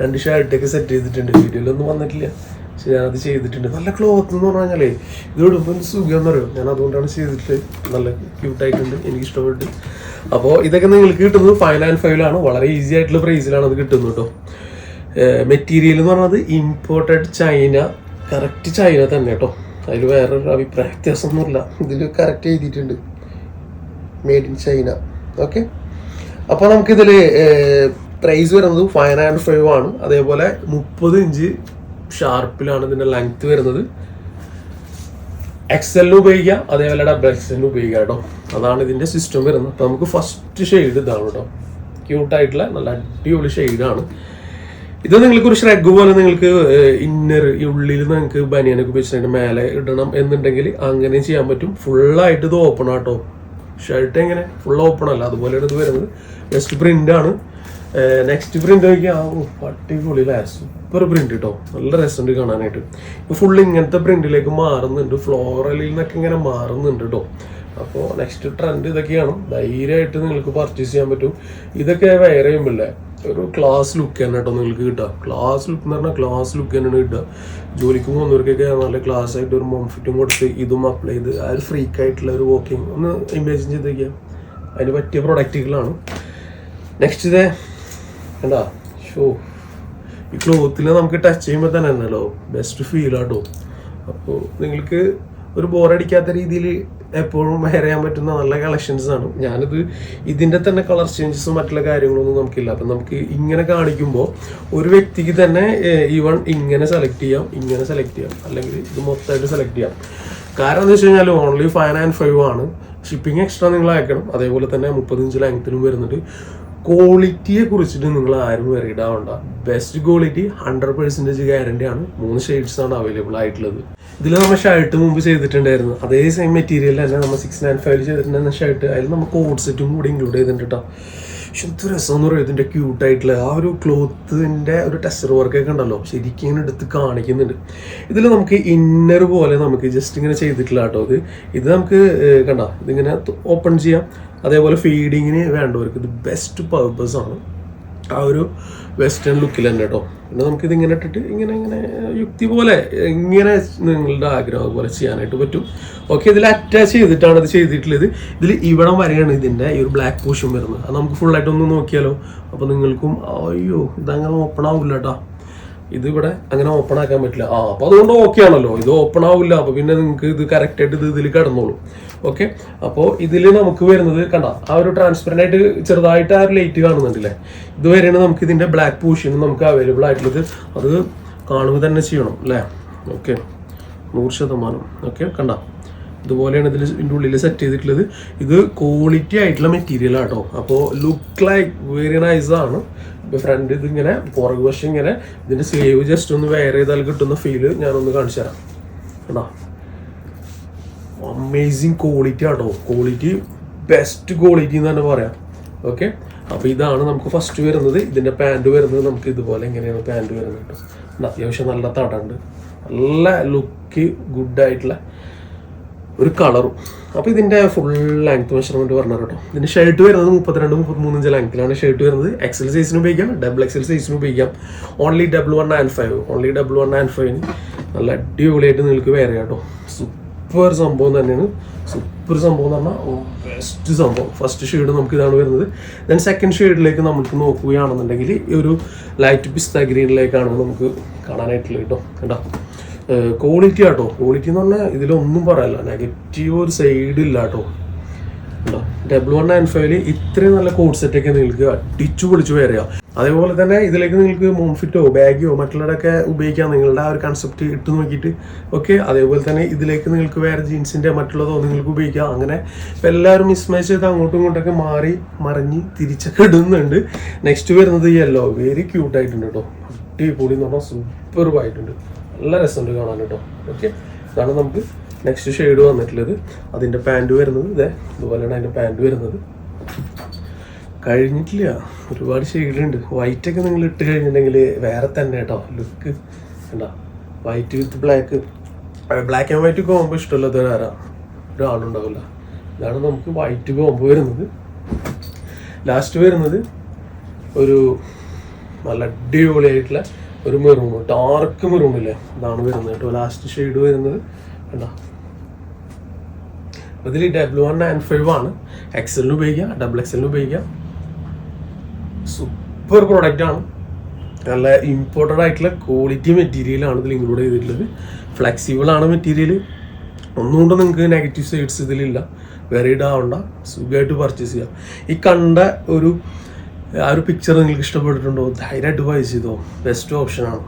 രണ്ട് ഷർട്ടൊക്കെ സെറ്റ് ചെയ്തിട്ടുണ്ട്. വീഡിയോയിലൊന്നും വന്നിട്ടില്ല. പക്ഷെ ഞാനത് ചെയ്തിട്ടുണ്ട്. നല്ല ക്ലോത്ത് എന്ന് പറഞ്ഞാലേ ഇത് ഇടുമ്പോൾ എന്ത് സുഖം പറയും. ഞാൻ അതുകൊണ്ടാണ് ചെയ്തിട്ട് നല്ല ക്യൂട്ടായിട്ടുണ്ട് എനിക്ക് ഇഷ്ടപ്പെട്ടു. അപ്പോൾ ഇതൊക്കെ നിങ്ങൾക്ക് കിട്ടുന്നത് ഫൈവ് ആൻഡ് ഫൈവിലാണ് വളരെ ഈസി ആയിട്ടുള്ള പ്രൈസിലാണ് അത് കിട്ടുന്നത് കേട്ടോ. മെറ്റീരിയൽ എന്ന് പറഞ്ഞത് ഇമ്പോർട്ടഡ് ചൈന കറക്റ്റ് ചൈന തന്നെ കേട്ടോ. അതിൽ വേറൊരു അഭിപ്രായ വ്യത്യാസമൊന്നുമില്ല. ഇതിൽ കറക്റ്റ് എഴുതിയിട്ടുണ്ട്. മെയ്ഡ് ഇൻ ചൈന ഓക്കെ അപ്പോൾ നമുക്കിതിൽ പ്രൈസ് വരുന്നത് ഫൈവ് ആൻഡ് ഫൈവ് ആണ്. അതേപോലെ മുപ്പത് ഇഞ്ച് ഷാർപ്പിലാണ് ഇതിന്റെ ലെങ്ത് വരുന്നത്. എക്സലിന് ഉപയോഗിക്കുക അതേപോലെ ഡബിൾ എക്സലിന് ഉപയോഗിക്കുക കേട്ടോ. അതാണ് ഇതിന്റെ സിസ്റ്റം വരുന്നത്. അപ്പോൾ നമുക്ക് ഫസ്റ്റ് ഷെയ്ഡ് ഇതാണ് കേട്ടോ. ക്യൂട്ടായിട്ടുള്ള നല്ല അടിപൊളി ഷെയ്ഡാണ് ഇത് നിങ്ങൾക്ക് ഒരു ഷ്രഗ് പോലെ നിങ്ങൾക്ക് ഇന്നർ ഉള്ളിൽ നിങ്ങൾക്ക് ബനിയനൊക്കെ വെച്ചിട്ട് മേലെ ഇടണം എന്നുണ്ടെങ്കിൽ അങ്ങനെ ചെയ്യാൻ പറ്റും. ഫുള്ളായിട്ട് ഇത് ഓപ്പൺ ആട്ടോ ഷർട്ട് എങ്ങനെ? ഫുൾ ഓപ്പൺ അല്ല. അതുപോലെയാണ് ഇത് വരുന്നത്. നെക്സ്റ്റ് പ്രിന്റ് ആണ്. നെക്സ്റ്റ് പ്രിന്റ് നോക്കിയാൽ അല്ലേ? സൂപ്പർ പ്രിന്റ് കേട്ടോ നല്ല രസമുണ്ട് കാണാനായിട്ട്. ഇപ്പൊ ഫുൾ ഇങ്ങനത്തെ പ്രിന്റിലേക്ക് മാറുന്നുണ്ട്. ഫ്ലോറലിൽ നിന്നൊക്കെ ഇങ്ങനെ മാറുന്നുണ്ട് കേട്ടോ അപ്പോൾ നെക്സ്റ്റ് ട്രെൻഡ് ഇതൊക്കെയാണ്. ധൈര്യമായിട്ട് നിങ്ങൾക്ക് പർച്ചേസ് ചെയ്യാൻ പറ്റും. ഇതൊക്കെ വേറെയും ചെയ്യുമ്പില്ലേ ഒരു ക്ലാസ് ലുക്ക് തന്നെ കേട്ടോ നിങ്ങൾക്ക് കിട്ടുക. ക്ലാസ് ലുക്ക് എന്ന് പറഞ്ഞാൽ ക്ലാസ് ലുക്ക് തന്നെയാണ് കിട്ടുക. ജോലിക്ക് പോകുന്നവർക്കൊക്കെ നല്ല ക്ലാസ് ആയിട്ട് ഒരു മോംഫിറ്റും കൊടുത്ത് ഇതും അപ്ലൈ ചെയ്ത് ആ ഒരു ഫ്രീക്ക് ആയിട്ടുള്ള ഒരു വോക്കിംഗ് ഒന്ന് ഇമേജിൻ ചെയ്ത് വയ്ക്കുക അതിന് പറ്റിയ പ്രൊഡക്റ്റുകളാണ് നെക്സ്റ്റ് ഇതേ എന്താ ഷോ ഈ ക്ലോത്തിൽ നമുക്ക് ടച്ച് ചെയ്യുമ്പോൾ തന്നെ ഉണ്ടല്ലോ ബെസ്റ്റ് ആട്ടോ അപ്പോൾ നിങ്ങൾക്ക് ഒരു ബോറടിക്കാത്ത രീതിയിൽ എപ്പോഴും വെയർ ചെയ്യാൻ പറ്റുന്ന നല്ല കളക്ഷൻസ് ആണ്. ഞാനിത് ഇതിന്റെ തന്നെ കളർ ചേഞ്ചസും മറ്റുള്ള കാര്യങ്ങളൊന്നും നമുക്കില്ല. അപ്പം നമുക്ക് ഇങ്ങനെ കാണിക്കുമ്പോൾ ഒരു വ്യക്തിക്ക് തന്നെ ഈവൺ ഇങ്ങനെ സെലക്ട് ചെയ്യാം ഇങ്ങനെ സെലക്ട് ചെയ്യാം അല്ലെങ്കിൽ ഇത് മൊത്തമായിട്ട് സെലക്ട് ചെയ്യാം. കാരണം എന്താ വെച്ച് കഴിഞ്ഞാൽ ഓൺലി ഫൈവ് ആൻഡ് ഫൈവ് ആണ്. ഷിപ്പിംഗ് എക്സ്ട്രാ നിങ്ങൾ അയക്കണം. അതേപോലെ തന്നെ മുപ്പത്തഞ്ച് ലെങ്ത്തിനും വരുന്നുണ്ട്. ക്വാളിറ്റിയെ കുറിച്ചിട്ട് നിങ്ങൾ ആരും വെറിയിടാവണ്ട best quality hundred percentage guarantee ആണ്. മൂന്ന് ഷെയ്ഡ്സ് ആണ് അവൈലബിൾ ആയിട്ടുള്ളത്. ഇതിൽ നമ്മൾ ഷർട്ട് മുമ്പ് ചെയ്തിട്ടുണ്ടായിരുന്നു. അതേ സെയിം മെറ്റീരിയൽ തന്നെ നമ്മൾ സിക്സ് നയൻ ഫൈവ് ചെയ്തിട്ടുണ്ടായിരുന്ന ഷർട്ട് അതിൽ നമ്മൾ കോഡ് സെറ്റും കൂടി ഇൻക്ലൂഡ് ചെയ്തിട്ടുണ്ട് കേട്ടോ പക്ഷെ എന്ത് രസം എന്ന് പറയുന്നത് ഇതിന്റെ ക്യൂട്ടായിട്ടുള്ള ആ ഒരു ക്ലോത്തിന്റെ ഒരു ടെസ്റ്റർ വർക്കൊക്കെ ഉണ്ടല്ലോ. ശരിക്കും ഇങ്ങനെ എടുത്ത് കാണിക്കുന്നുണ്ട്. ഇതിൽ നമുക്ക് ഇന്നർ പോലെ നമുക്ക് ജസ്റ്റ് ഇങ്ങനെ ചെയ്തിട്ടില്ല കേട്ടോ ഇത്. ഇത് നമുക്ക് കണ്ട? ഇതിങ്ങനെ ഓപ്പൺ ചെയ്യാം. അതേപോലെ ഫീഡിങ്ങിന് വേണ്ടവർക്ക് ഇത് ബെസ്റ്റ് പർപ്പസ് ആണ്. ആ ഒരു വെസ്റ്റേൺ ലുക്കിൽ തന്നെ കേട്ടോ പിന്നെ നമുക്കിത് ഇങ്ങനെ ഇട്ടിട്ട് ഇങ്ങനെ ഇങ്ങനെ യുക്തി പോലെ ഇങ്ങനെ നിങ്ങളുടെ ആഗ്രഹം പോലെ ചെയ്യാനായിട്ട് പറ്റും. ഓക്കെ ഇതിൽ അറ്റാച്ച് ചെയ്തിട്ടാണ് ഇത് ചെയ്തിട്ടുള്ളത്. ഇതിൽ ഇവിടം വരെയാണ് ഇതിന്റെ ഈ ഒരു ബ്ലാക്ക് പൂഷും വരുന്നത്. അത് നമുക്ക് ഫുള്ളായിട്ടൊന്ന് നോക്കിയാലോ? അപ്പോൾ നിങ്ങൾക്കും അയ്യോ ഇതങ്ങനെ ഓപ്പൺ ആവില്ല കേട്ടോ ഇത് ഇവിടെ അങ്ങനെ ഓപ്പൺ ആക്കാൻ പറ്റില്ല. ആ അപ്പോൾ അതുകൊണ്ട് ഓക്കെ ആണല്ലോ. ഇത് ഓപ്പൺ ആവില്ല. അപ്പോൾ പിന്നെ നിങ്ങൾക്ക് ഇത് കറക്റ്റ് ആയിട്ട് ഇത് ഇതിൽ കിടന്നോളൂ. ഓക്കെ അപ്പോൾ ഇതിൽ നമുക്ക് വരുന്നത് കണ്ട? ആ ഒരു ട്രാൻസ്പെറന്റ് ആയിട്ട് ചെറുതായിട്ട് ആ ഒരു ലൈറ്റ് കാണുന്നുണ്ടല്ലേ? ഇത് വരെയാണ് നമുക്ക് ഇതിന്റെ ബ്ലാക്ക് പൂഷൻ നമുക്ക് അവൈലബിൾ ആയിട്ടുള്ളത്. അത് കാണുക തന്നെ ചെയ്യണം അല്ലേ? ഓക്കെ നൂറ് ശതമാനം. ഓക്കെ കണ്ട? ഇതുപോലെയാണ് ഇതിൽ ഇതിന്റെ ഉള്ളിൽ സെറ്റ് ചെയ്തിട്ടുള്ളത്. ഇത് ക്വാളിറ്റി ആയിട്ടുള്ള മെറ്റീരിയൽ ആട്ടോ. അപ്പോൾ ലുക്ക് ലൈക്ക് വെരി നൈസ് ആണ്. ഇപ്പോൾ ഫ്രണ്ട് ഇതിങ്ങനെ പുറകു വശം ഇങ്ങനെ ഇതിന്റെ സ്ലീവ് ജസ്റ്റ് ഒന്ന് വെയർ ചെയ്താൽ കിട്ടുന്ന ഫീൽ ഞാനൊന്ന് കാണിച്ചു തരാം. കേട്ടോ അമേസിങ് ക്വാളിറ്റി ആട്ടോ. ക്വാളിറ്റി ബെസ്റ്റ് ക്വാളിറ്റി എന്ന് തന്നെ പറയാം. ഓക്കെ അപ്പോൾ ഇതാണ് നമുക്ക് ഫസ്റ്റ് വരുന്നത്. ഇതിന്റെ പാന്റ് വരുന്നത് നമുക്ക് ഇതുപോലെ എങ്ങനെയാണ് പാന്റ് വരുന്നത് അത്യാവശ്യം നല്ല തടണ്ട് നല്ല ലുക്ക് ഗുഡായിട്ടുള്ള ഒരു കളറും അപ്പോൾ ഇതിന്റെ ഫുൾ ലെങ്ത് മെഷർമെന്റ് പറഞ്ഞു കേട്ടോ. ഇതിന്റെ ഷർട്ട് വരുന്നത് മുപ്പത്തിരണ്ട് മുപ്പത്തിമൂന്ന് ഇഞ്ച് ലെങ്ത്തിലാണ് ഷർട്ട് വരുന്നത്. എക്സൽ സൈസിന് ഉപയോഗിക്കാം ഡബിൾ എക്സൽ സൈസിന് ഉപയോഗിക്കാം. Only double one nine five only double one nine ഫൈവിന് നല്ല അടിപൊളിയായിട്ട് നിങ്ങൾക്ക് വേറെ കേട്ടോ. സൂപ്പർ സംഭവം തന്നെയാണ്. സൂപ്പർ സംഭവം എന്ന് പറഞ്ഞാൽ ബെസ്റ്റ് സംഭവം. ഫസ്റ്റ് ഷെയ്ഡ് നമുക്ക് ഇതാണ് വരുന്നത്. ദെൻ സെക്കൻഡ് ഷെയ്ഡിലേക്ക് നമുക്ക് നോക്കുകയാണെന്നുണ്ടെങ്കിൽ ഈ ഒരു ലൈറ്റ് പിസ്ത ഗ്രീനിലേക്കാണ് നമുക്ക് കാണാനായിട്ടുള്ളത് കേട്ടോ. കേട്ടോ ക്വാളിറ്റി ആട്ടോ. ക്വാളിറ്റി എന്ന് പറഞ്ഞാൽ ഇതിലൊന്നും പറയല്ല. നെഗറ്റീവ് ഒരു സൈഡ് ഇല്ല കേട്ടോ ഡബിൾ വൺ നയൻ ഫൈവിൽ ഇത്രയും നല്ല കോഡ് സെറ്റ് ഒക്കെ നിങ്ങൾക്ക് അടിച്ചു പൊളിച്ചു വരിക അതേപോലെ തന്നെ ഇതിലേക്ക് നിങ്ങൾക്ക് മോംഫിറ്റോ ബാഗിയോ മറ്റുള്ളവരൊക്കെ ഉപയോഗിക്കാം. നിങ്ങളുടെ ആ ഒരു കൺസെപ്റ്റ് ഇട്ട് നോക്കിയിട്ട്. ഓക്കെ അതേപോലെ തന്നെ ഇതിലേക്ക് നിങ്ങൾക്ക് വേറെ ജീൻസിന്റെ മറ്റുള്ളതോ നിങ്ങൾക്ക് ഉപയോഗിക്കാം. അങ്ങനെ എല്ലാവരും മിസ്മാച്ച് ചെയ്ത് അങ്ങോട്ടും ഇങ്ങോട്ടൊക്കെ മാറി മറിഞ്ഞ് തിരിച്ചൊക്കെ ഇടുന്നുണ്ട്. നെക്സ്റ്റ് വരുന്നത് യെല്ലോ വെരി ക്യൂട്ടായിട്ടുണ്ട് കേട്ടോ അടിപൊളി എന്ന് പറഞ്ഞാൽ സൂപ്പർ ആയിട്ടുണ്ട്. നല്ല രസമുണ്ട് കാണാൻ കേട്ടോ. ഓക്കെ ഇതാണ് നമുക്ക് നെക്സ്റ്റ് ഷെയ്ഡ് വന്നിട്ടുള്ളത്. അതിന്റെ പാന്റ് വരുന്നത് ഇതേ ഇതുപോലെയാണ് അതിന്റെ പാന്റ് വരുന്നത്. കഴിഞ്ഞിട്ടില്ല. ഒരുപാട് ഷെയ്ഡുണ്ട് വൈറ്റ് ഒക്കെ നിങ്ങൾ ഇട്ട് കഴിഞ്ഞിട്ടുണ്ടെങ്കിൽ വേറെ തന്നെ കേട്ടോ. ലുക്ക് എന്താ? White with black black and white combo ഇഷ്ടമല്ലാത്ത ആരാ ഒരാളുണ്ടാവില്ല ഇതാണ് നമുക്ക് വൈറ്റ് കോമ്പോ വരുന്നത്. ലാസ്റ്റ് വരുന്നത് ഒരു നല്ല അടിപൊളിയായിട്ടുള്ള ഒരു മെറൂൺ ഡാർക്ക് മെറൂൺ ഇല്ലേ? ഇതാണ് വരുന്നത് കേട്ടോ ലാസ്റ്റ് ഷെയ്ഡ് വരുന്നത്. കണ്ടോ? ഇതിൽ ഡബ്ല്യു വൺ നയൻ ഫൈവ് ആണ്. എക്സലിന് ഉപയോഗിക്കാം ഡബിൾ എക്സലിന് ഉപയോഗിക്കാം. സൂപ്പർ പ്രോഡക്റ്റ് ആണ്. നല്ല ഇമ്പോർട്ടന്റ് ആയിട്ടുള്ള ക്വാളിറ്റി മെറ്റീരിയലാണ് ഇതിൽ ഇൻക്ലൂഡ് ചെയ്തിട്ടുള്ളത്. ഫ്ലെക്സിബിൾ ആണ് മെറ്റീരിയൽ ഒന്നുകൊണ്ട് നിങ്ങൾക്ക് നെഗറ്റീവ് സൈഡ്സ് ഇതിലില്ല. വെറൈഡ് ആവണ്ട സുഖമായിട്ട് പർച്ചേസ് ചെയ്യാം. ഈ കണ്ട ഒരു ആ ഒരു പിക്ചർ നിങ്ങൾക്ക് ഇഷ്ടപ്പെട്ടിട്ടുണ്ടോ? ധൈര്യമായിട്ട് വായിച്ച് ചെയ്തോ. ബെസ്റ്റ് ഓപ്ഷനാണ്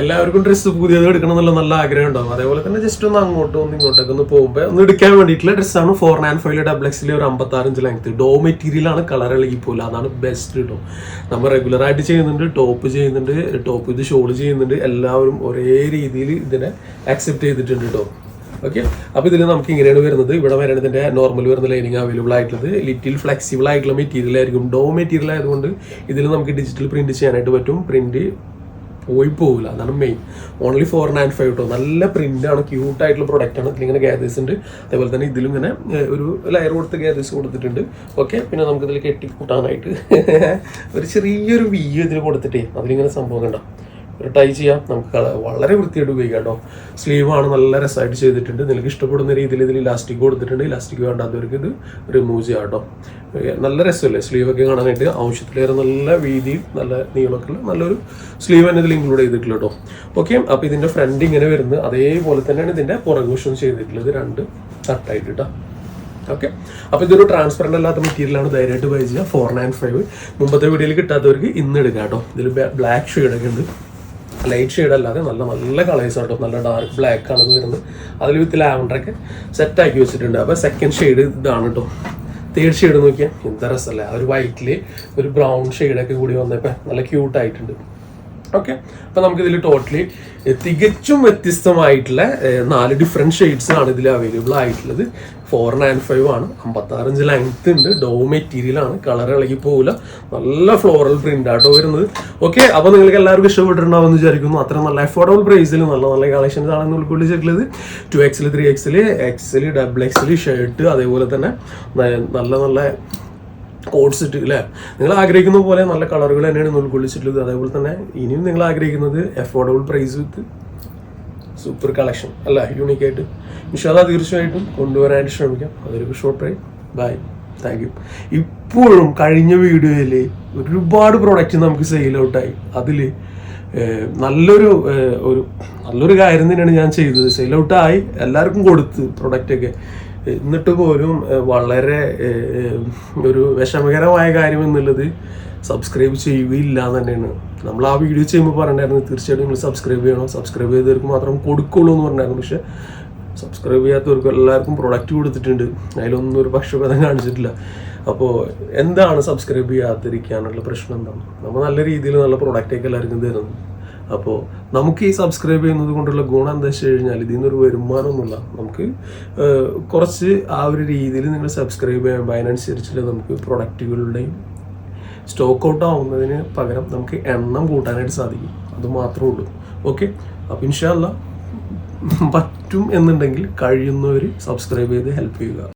എല്ലാവർക്കും ഡ്രസ്സ് പുതിയത് എടുക്കണം എന്നുള്ള നല്ല ആഗ്രഹം ഉണ്ടാവും. അതേപോലെ തന്നെ ജസ്റ്റ് ഒന്ന് അങ്ങോട്ടും ഒന്ന് ഇങ്ങോട്ടേക്ക് ഒന്ന് പോകുമ്പോൾ ഒന്ന് എടുക്കാൻ വേണ്ടിയിട്ടുള്ള ഡ്രസ്സാണ് ഫോർ നയൻ ഫൈവ് ഡബിൾ എക്സിലെ ഒരു അമ്പത്താറഞ്ച് ലെങ്ത് ഡോ മെറ്റീരിയലാണ് കളർ ഇളകി പോലെ അതാണ് ബെസ്റ്റ് കേട്ടോ നമ്മൾ റെഗുലറായിട്ട് ചെയ്യുന്നുണ്ട് ടോപ്പ് ചെയ്യുന്നുണ്ട് ടോപ്പ് ഇത് ഷോൾ ചെയ്യുന്നുണ്ട്. എല്ലാവരും ഒരേ രീതിയിൽ ഇതിനെ അക്സെപ്റ്റ് ചെയ്തിട്ടുണ്ട് കേട്ടോ ഓക്കെ അപ്പോൾ ഇതിൽ നമുക്ക് ഇങ്ങനെയാണ് വരുന്നത്. ഇവിടെ വരണ ഇതിന്റെ നോർമൽ വരുന്ന ലൈനിങ് അവൈലബിൾ ആയിട്ടുള്ളത്. ലിറ്റിൽ ഫ്ലെക്സിബിൾ ആയിട്ടുള്ള മെറ്റീരിയൽ ആയിരിക്കും. ഡോ മെറ്റീരിയൽ ആയതുകൊണ്ട് ഇതിൽ നമുക്ക് ഡിജിറ്റൽ പ്രിന്റ് ചെയ്യാനായിട്ട് പറ്റും. പ്രിന്റ് പോയി പോകില്ല അതാണ് main only four nine five കേട്ടോ നല്ല പ്രിന്റ് ആണ്. ക്യൂട്ട് ആയിട്ടുള്ള പ്രൊഡക്റ്റ് ആണ്. ഇതിലിങ്ങനെ ഗ്യാദേഴ്സ് ഉണ്ട്. അതേപോലെ തന്നെ ഇതിലും ഇങ്ങനെ ഒരു ലയർ കൊടുത്ത് ഗ്യാദേഴ്സ് കൊടുത്തിട്ടുണ്ട്. ഓക്കെ പിന്നെ നമുക്ക് ഇതിൽ കെട്ടി കൂട്ടാനായിട്ട് ഒരു ചെറിയൊരു വീ ഇതിൽ കൊടുത്തിട്ടേ. അതിലിങ്ങനെ സംഭവം കണ്ടോ? ഒരു ടൈ ചെയ്യാം. നമുക്ക് വളരെ വൃത്തിയായിട്ട് ഉപയോഗിക്കാം കേട്ടോ. സ്ലീവ് ആണ് നല്ല രസമായിട്ട് ചെയ്തിട്ടുണ്ട്. നിങ്ങൾക്ക് ഇഷ്ടപ്പെടുന്ന രീതിയിൽ ഇതിൽ ഇലാസ്റ്റിക് കൊടുത്തിട്ടുണ്ട്. ഇലാസ്റ്റിക് വേണ്ടാത്തവർക്ക് ഇത് റിമൂവ് ചെയ്യാം കേട്ടോ. നല്ല രസമല്ലേ? സ്ലീവ് ഒക്കെ കാണാനായിട്ട് ആവശ്യത്തിലേറെ നല്ല വീതിയും നല്ല നീളമൊക്കെ നല്ലൊരു സ്ലീവ് തന്നെ ഇതിൽ ഇൻക്ലൂഡ് ചെയ്തിട്ടുള്ള കേട്ടോ. ഓക്കെ അപ്പോൾ ഇതിന്റെ ഫ്രണ്ട് ഇങ്ങനെ വരുന്നത് അതേപോലെ തന്നെയാണ് ഇതിന്റെ പുറകുവശം ചെയ്തിട്ടുള്ളത് രണ്ട് തട്ടായിട്ട് കേട്ടോ. ഓക്കെ അപ്പോൾ ഇതൊരു ട്രാൻസ്പെറന്റ് അല്ലാത്ത മെറ്റീരിയലാണ് ധൈര്യമായിട്ട് ബൈ ചെയ്യുക. ഫോർ നയൻ ഫൈവ് മുമ്പത്തെ വീഡിയോയിൽ കിട്ടാത്തവർക്ക് ഇന്ന് എടുക്കാം കേട്ടോ. ഇതിൽ ബ്ലാക്ക് ഷെയ്ഡൊക്കെ ഉണ്ട്. ലൈറ്റ് ഷെയ്ഡ് അല്ലാതെ നല്ല നല്ല കളേഴ്സ് ആട്ടോ നല്ല ഡാർക്ക് ബ്ലാക്ക് ആണ് വരുന്നത്. അതിൽ വിത്ത് ലാവൻഡറൊക്കെ സെറ്റ് ആക്കി വെച്ചിട്ടുണ്ട്. അപ്പോൾ സെക്കൻഡ് ഷെയ്ഡ് ഇതാണ് കേട്ടോ തേർഡ് ഷെയ്ഡ് നോക്കിയാൽ എന്താ രസമല്ലേ ഒരു വൈറ്റിൽ ഒരു ബ്രൗൺ ഷെയ്ഡൊക്കെ കൂടി വന്നപ്പോൾ നല്ല ക്യൂട്ട് ആയിട്ടുണ്ട്. ഓക്കെ അപ്പോൾ നമുക്കിതിൽ ടോട്ടലി തികച്ചും വ്യത്യസ്തമായിട്ടുള്ള നാല് ഡിഫറെന്റ് ആണ് ഇതിൽ അവൈലബിൾ ആയിട്ടുള്ളത്. ഫോർ നയൻ ഫൈവ് ആണ്. അമ്പത്താറഞ്ച് ലെങ്ത് ഉണ്ട്. ഡോ മെറ്റീരിയൽ ആണ്. കളർ ഇളകി പോകില്ല നല്ല ഫ്ലോറൽ പ്രിന്റ് ആട്ടോ വരുന്നത്. ഓക്കെ അപ്പോൾ നിങ്ങൾക്ക് എല്ലാവർക്കും ഇഷ്ടപ്പെട്ടിട്ടുണ്ടാവും എന്ന് വിചാരിക്കുന്നു. അത്ര നല്ല അഫോർഡബിൾ പ്രൈസിൽ നല്ല നല്ല കളക്ഷൻസ് ആണ് ഉൾക്കൊള്ളിച്ചിട്ടുള്ളത്. ടു എക്സിൽ ത്രീ എക്സിൽ എക്സിൽ ഡബിൾ എക്സിൽ ഷർട്ട് അതേപോലെ തന്നെ നല്ല നല്ല കോഡ്സ് ഇട്ട് അല്ലേ നിങ്ങൾ ആഗ്രഹിക്കുന്ന പോലെ നല്ല കളറുകൾ തന്നെയാണ് ഉൾക്കൊള്ളിച്ചിട്ടുള്ളത്. അതേപോലെ തന്നെ ഇനിയും നിങ്ങൾ ആഗ്രഹിക്കുന്നത് affordable price with super collection അല്ല യൂണിക് ആയിട്ട്. ഇൻഷാല്ല തീർച്ചയായിട്ടും കൊണ്ടുവരാനായിട്ട് ശ്രമിക്കാം. അതൊരു ഷോർട്ട് ആയി ബൈ താങ്ക് യു ഇപ്പോഴും കഴിഞ്ഞ വീഡിയോയിൽ ഒരുപാട് പ്രോഡക്റ്റ് നമുക്ക് സെയിൽ ഔട്ടായി അതിൽ നല്ലൊരു ഒരു നല്ലൊരു കാര്യം തന്നെയാണ് ഞാൻ ചെയ്തത്. സെയിൽ ഔട്ടായി എല്ലാവർക്കും കൊടുത്ത് പ്രൊഡക്റ്റൊക്കെ എന്നിട്ട് പോലും വളരെ ഒരു വിഷമകരമായ കാര്യം എന്നുള്ളത് സബ്സ്ക്രൈബ് ചെയ്യുകയില്ല തന്നെയാണ് നമ്മൾ ആ വീഡിയോ ചെയ്യുമ്പോൾ പറഞ്ഞിട്ടുണ്ടായിരുന്നു തീർച്ചയായിട്ടും നിങ്ങൾ സബ്സ്ക്രൈബ് ചെയ്യണം. സബ്സ്ക്രൈബ് ചെയ്തവർക്ക് മാത്രം കൊടുക്കുള്ളൂ എന്ന് പറഞ്ഞായിരുന്നു പക്ഷേ സബ്സ്ക്രൈബ് ചെയ്യാത്തവർക്ക് എല്ലാവർക്കും പ്രൊഡക്റ്റ് കൊടുത്തിട്ടുണ്ട്. അതിലൊന്നും ഒരു പക്ഷപാതം കാണിച്ചിട്ടില്ല. അപ്പോൾ എന്താണ് സബ്സ്ക്രൈബ് ചെയ്യാതിരിക്കാനുള്ള പ്രശ്നം എന്താണ്? നമ്മൾ നല്ല രീതിയിൽ നല്ല പ്രൊഡക്റ്റൊക്കെ എല്ലാവർക്കും തരുന്നു. അപ്പോൾ നമുക്ക് ഈ സബ്സ്ക്രൈബ് ചെയ്യുന്നത് കൊണ്ടുള്ള ഗുണം എന്താ വെച്ച് കഴിഞ്ഞാൽ ഇതിൽ നിന്നൊരു വരുമാനമൊന്നുമില്ല നമുക്ക് കുറച്ച് ആ ഒരു രീതിയിൽ നിങ്ങൾ സബ്സ്ക്രൈബ് ചെയ്യുമ്പോൾ അതിനനുസരിച്ചിട്ട് നമുക്ക് പ്രൊഡക്റ്റുകളുടെയും സ്റ്റോക്ക് ഔട്ട് ആവുന്നതിന് പകരം നമുക്ക് എണ്ണം കൂട്ടാനായിട്ട് സാധിക്കും. അത് മാത്രമേ ഉള്ളൂ. ഓക്കെ അപ്പം ഇൻഷാല്ല പറ്റും എന്നുണ്ടെങ്കിൽ കഴിയുന്നവർ സബ്സ്ക്രൈബ് ചെയ്ത് ഹെൽപ്പ് ചെയ്യുക.